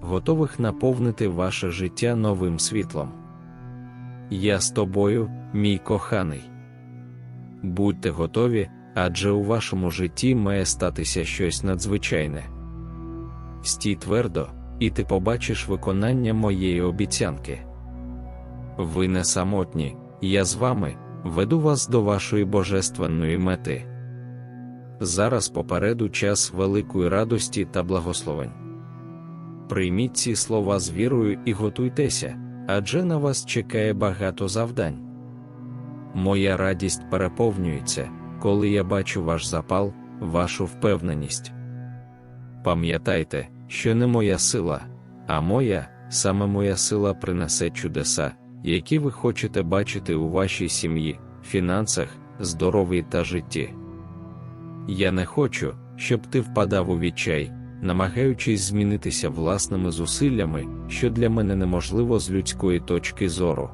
готових наповнити ваше життя новим світлом. Я з тобою, мій коханий. Будьте готові, адже у вашому житті має статися щось надзвичайне. Стій твердо, і ти побачиш виконання моєї обіцянки. Ви не самотні, я з вами веду вас до вашої божественної мети. Зараз попереду час великої радості та благословень. Прийміть ці слова з вірою і готуйтеся, адже на вас чекає багато завдань. Моя радість переповнюється, коли я бачу ваш запал, вашу впевненість. Пам'ятайте, що не моя сила, а моя, саме моя сила принесе чудеса, які ви хочете бачити у вашій сім'ї, фінансах, здоров'ї та житті. Я не хочу, щоб ти впадав у відчай, намагаючись змінитися власними зусиллями, що для мене неможливо з людської точки зору.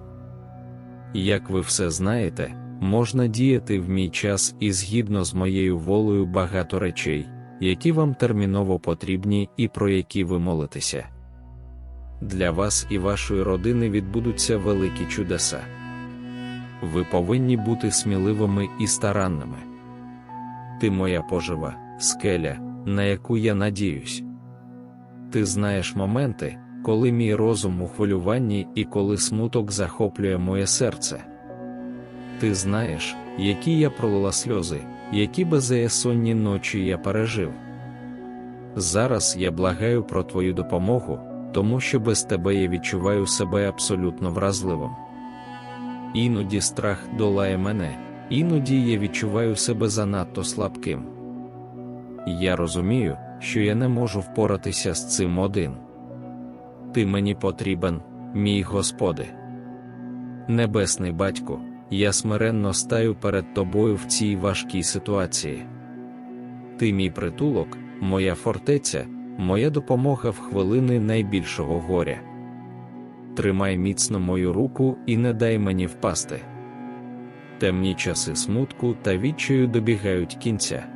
Як ви все знаєте, можна діяти в мій час і згідно з моєю волею багато речей, які вам терміново потрібні і про які ви молитеся. Для вас і вашої родини відбудуться великі чудеса. Ви повинні бути сміливими і старанними. Ти моя пожива, скеля, на яку я надіюсь. Ти знаєш моменти, коли мій розум у хвилюванні і коли смуток захоплює моє серце. Ти знаєш, які я пролила сльози, які беззаєсонні ночі я пережив. Зараз я благаю про твою допомогу, тому що без тебе я відчуваю себе абсолютно вразливим. Іноді страх долає мене, іноді я відчуваю себе занадто слабким. Я розумію, що я не можу впоратися з цим один. Ти мені потрібен, мій Господи. Небесний батько, я смиренно стаю перед тобою в цій важкій ситуації. Ти мій притулок, моя фортеця, моя допомога в хвилини найбільшого горя. Тримай міцно мою руку і не дай мені впасти. Темні часи смутку та відчаю добігають кінця.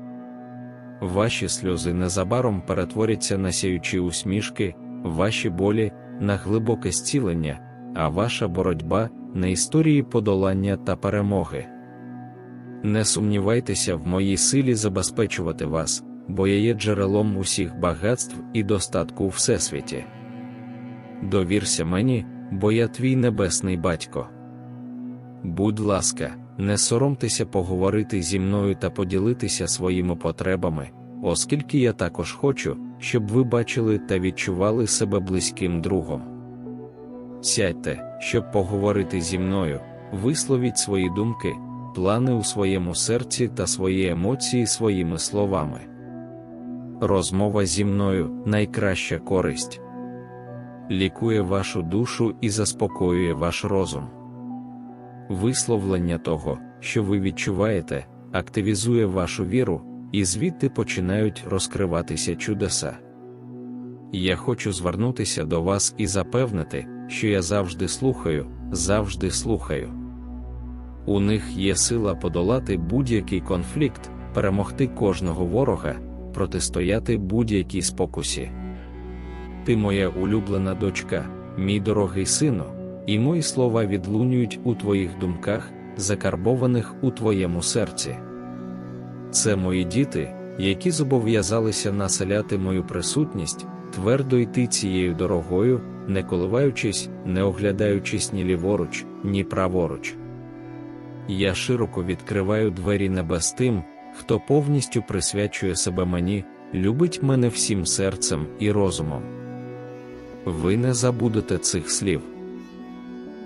Ваші сльози незабаром перетворяться на сяючі усмішки, ваші болі на глибоке зцілення, а ваша боротьба на історії подолання та перемоги. Не сумнівайтеся в моїй силі забезпечувати вас, бо я є джерелом усіх багатств і достатку у всесвіті. Довірся мені, бо я твій небесний батько. Будь ласка, не соромтеся поговорити зі мною та поділитися своїми потребами, оскільки я також хочу, щоб ви бачили та відчували себе близьким другом. Сядьте, щоб поговорити зі мною, висловіть свої думки, плани у своєму серці та свої емоції своїми словами. Розмова зі мною найкраща користь. Лікує вашу душу і заспокоює ваш розум. Висловлення того, що ви відчуваєте, активізує вашу віру, і звідти починають розкриватися чудеса. Я хочу звернутися до вас і запевнити, що я завжди слухаю, завжди слухаю. У них є сила подолати будь-який конфлікт, перемогти кожного ворога, протистояти будь-якій спокусі. Ти моя улюблена дочка, мій дорогий сину, і мої слова відлунюють у твоїх думках, закарбованих у твоєму серці. Це мої діти, які зобов'язалися населяти мою присутність, твердо йти цією дорогою, не коливаючись, не оглядаючись ні ліворуч, ні праворуч. Я широко відкриваю двері небес тим, хто повністю присвячує себе мені, любить мене всім серцем і розумом. Ви не забудете цих слів.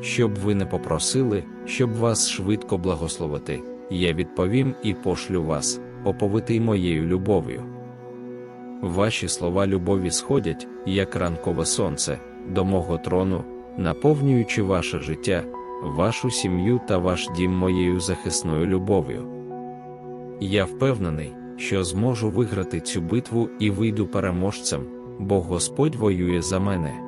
Щоб ви не попросили, щоб вас швидко благословити, я відповім і пошлю вас, оповитий моєю любов'ю. Ваші слова любові сходять, як ранкове сонце, до мого трону, наповнюючи ваше життя, вашу сім'ю та ваш дім моєю захисною любов'ю. Я впевнений, що зможу виграти цю битву і вийду переможцем, бо Господь воює за мене.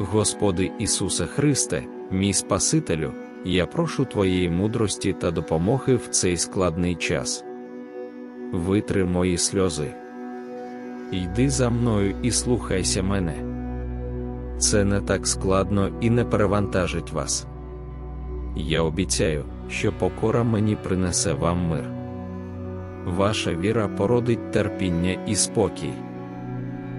Господи Ісусе Христе, мій Спасителю, я прошу Твоєї мудрості та допомоги в цей складний час. Витри мої сльози. Йди за мною і слухайся мене. Це не так складно і не перевантажить вас. Я обіцяю, що покора мені принесе вам мир. Ваша віра породить терпіння і спокій.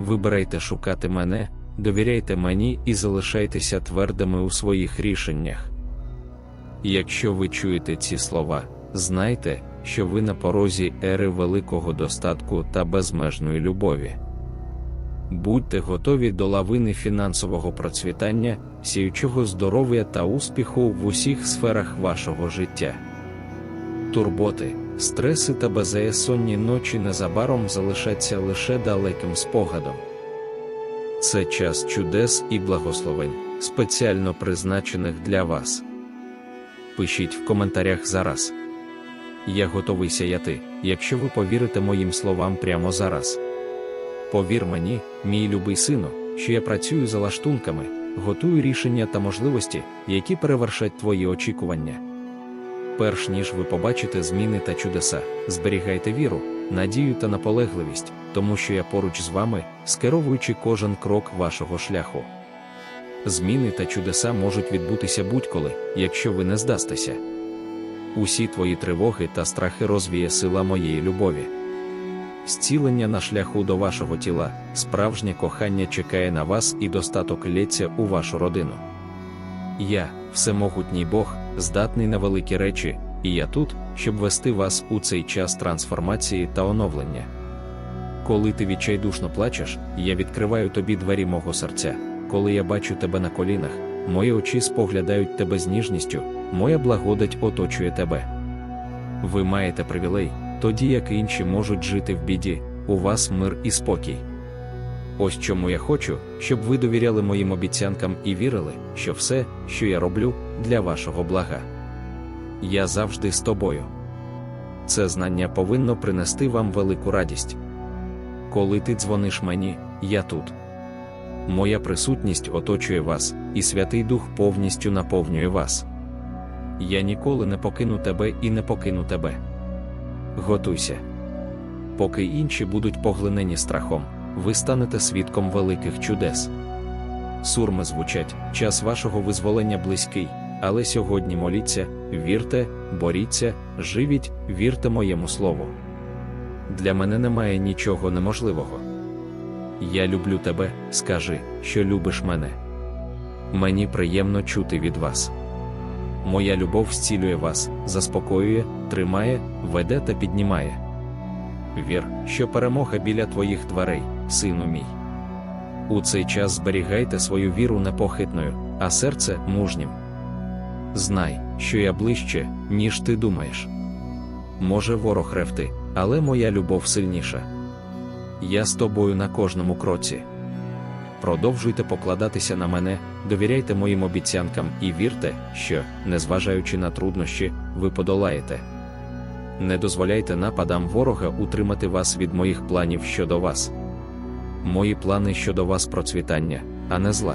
Вибирайте шукати мене, довіряйте мені і залишайтеся твердими у своїх рішеннях. Якщо ви чуєте ці слова, знайте, що ви на порозі ери великого достатку та безмежної любові. Будьте готові до лавини фінансового процвітання, сіючого здоров'я та успіху в усіх сферах вашого життя. Турботи, стреси та беззаєсонні ночі незабаром залишаться лише далеким спогадом. Це час чудес і благословень, спеціально призначених для вас. Пишіть в коментарях зараз. Я готовий сяяти, якщо ви повірите моїм словам прямо зараз. Повір мені, мій любий сину, що я працюю за лаштунками, готую рішення та можливості, які перевершать твої очікування. Перш ніж ви побачите зміни та чудеса, зберігайте віру, надію та наполегливість, тому що я поруч з вами, скеровуючи кожен крок вашого шляху. Зміни та чудеса можуть відбутися будь-коли, якщо ви не здастеся. Усі твої тривоги та страхи розвіє сила моєї любові. Зцілення на шляху до вашого тіла, справжнє кохання чекає на вас і достаток лється у вашу родину. Я, всемогутній Бог, здатний на великі речі, і я тут, щоб вести вас у цей час трансформації та оновлення. Коли ти відчайдушно плачеш, я відкриваю тобі двері мого серця, коли я бачу тебе на колінах, мої очі споглядають тебе з ніжністю, моя благодать оточує тебе. Ви маєте привілей, тоді як інші можуть жити в біді, у вас мир і спокій. Ось чому я хочу, щоб ви довіряли моїм обіцянкам і вірили, що все, що я роблю, для вашого блага. Я завжди з тобою. це знання повинно принести вам велику радість. Коли ти дзвониш мені, я тут. Моя присутність оточує вас, і Святий Дух повністю наповнює вас. Я ніколи не покину тебе і не покину тебе. Готуйся. Поки інші будуть поглинені страхом, ви станете свідком великих чудес. Сурми звучать, час вашого визволення близький, але сьогодні моліться, вірте, боріться, живіть, вірте моєму слову. Для мене немає нічого неможливого. Я люблю тебе, скажи, що любиш мене. Мені приємно чути від вас. Моя любов зцілює вас, заспокоює, тримає, веде та піднімає. Вір, що перемога біля твоїх дверей, сину мій. У цей час зберігайте свою віру непохитною, а серце мужнім. Знай, що я ближче, ніж ти думаєш. Може ворог ревти, але моя любов сильніша. Я з тобою на кожному кроці. Продовжуйте покладатися на мене, довіряйте моїм обіцянкам і вірте, що, незважаючи на труднощі, ви подолаєте. Не дозволяйте нападам ворога утримати вас від моїх планів щодо вас. Мої плани щодо вас процвітання, а не зла.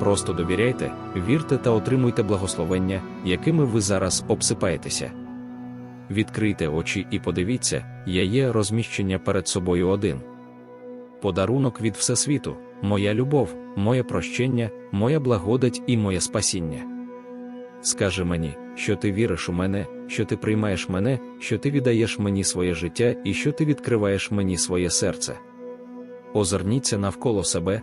Просто довіряйте, вірте та отримуйте благословення, якими ви зараз обсипаєтеся. Відкрийте очі і подивіться, я є розміщення перед собою один. Подарунок від Всесвіту, моя любов, моє прощення, моя благодать і моє спасіння. Скажи мені, що ти віриш у мене, що ти приймаєш мене, що ти віддаєш мені своє життя і що ти відкриваєш мені своє серце. Озирніться навколо себе,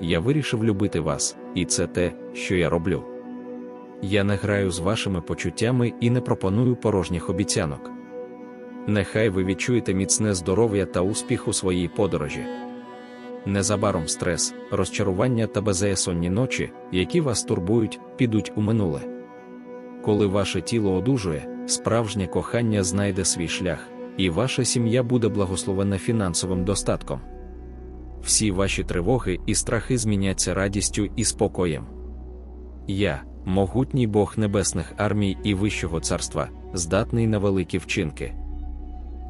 я вирішив любити вас, і це те, що я роблю. Я не граю з вашими почуттями і не пропоную порожніх обіцянок. Нехай ви відчуєте міцне здоров'я та успіх у своїй подорожі. Незабаром стрес, розчарування та безясонні ночі, які вас турбують, підуть у минуле. Коли ваше тіло одужує, справжнє кохання знайде свій шлях, і ваша сім'я буде благословена фінансовим достатком. Всі ваші тривоги і страхи зміняться радістю і спокоєм. Я, могутній Бог небесних армій і Вищого царства, здатний на великі вчинки.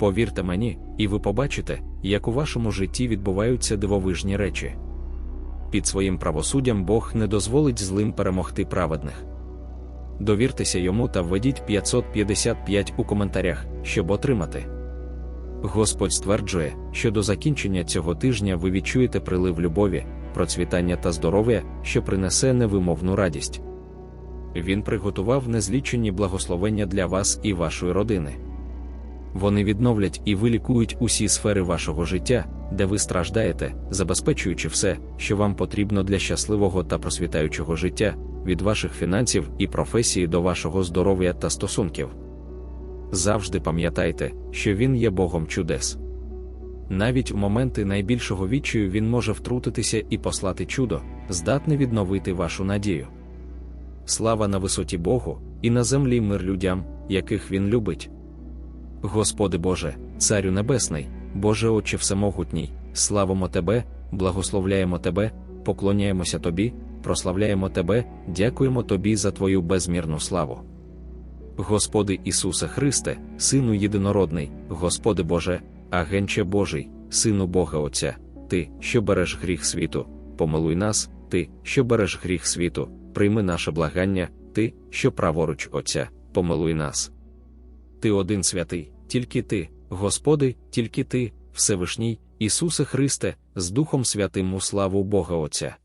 Повірте мені, і ви побачите, як у вашому житті відбуваються дивовижні речі. Під своїм правосуддям Бог не дозволить злим перемогти праведних. Довіртеся йому та введіть 555 у коментарях, щоб отримати. Господь стверджує, що до закінчення цього тижня ви відчуєте прилив любові, процвітання та здоров'я, що принесе невимовну радість. Він приготував незлічені благословення для вас і вашої родини. Вони відновлять і вилікують усі сфери вашого життя, де ви страждаєте, забезпечуючи все, що вам потрібно для щасливого та просвітаючого життя, від ваших фінансів і професії до вашого здоров'я та стосунків. Завжди пам'ятайте, що він є Богом чудес. Навіть у моменти найбільшого відчаю він може втрутитися і послати чудо, здатне відновити вашу надію. Слава на висоті Богу, і на землі мир людям, яких він любить. Господи Боже, Царю Небесний, Боже Отче Всемогутній, славимо Тебе, благословляємо Тебе, поклоняємося Тобі, прославляємо Тебе, дякуємо Тобі за Твою безмірну славу. Господи Ісусе Христе, Сину Єдинородний, Господи Боже, агенче Божий, Сину Бога Отця, Ти, що береш гріх світу, помилуй нас, Ти, що береш гріх світу, прийми наше благання, Ти, що праворуч Отця, помилуй нас. Ти один святий, тільки ти, Господи, тільки ти, Всевишній, Ісусе Христе, з Духом Святим у славу Бога Отця.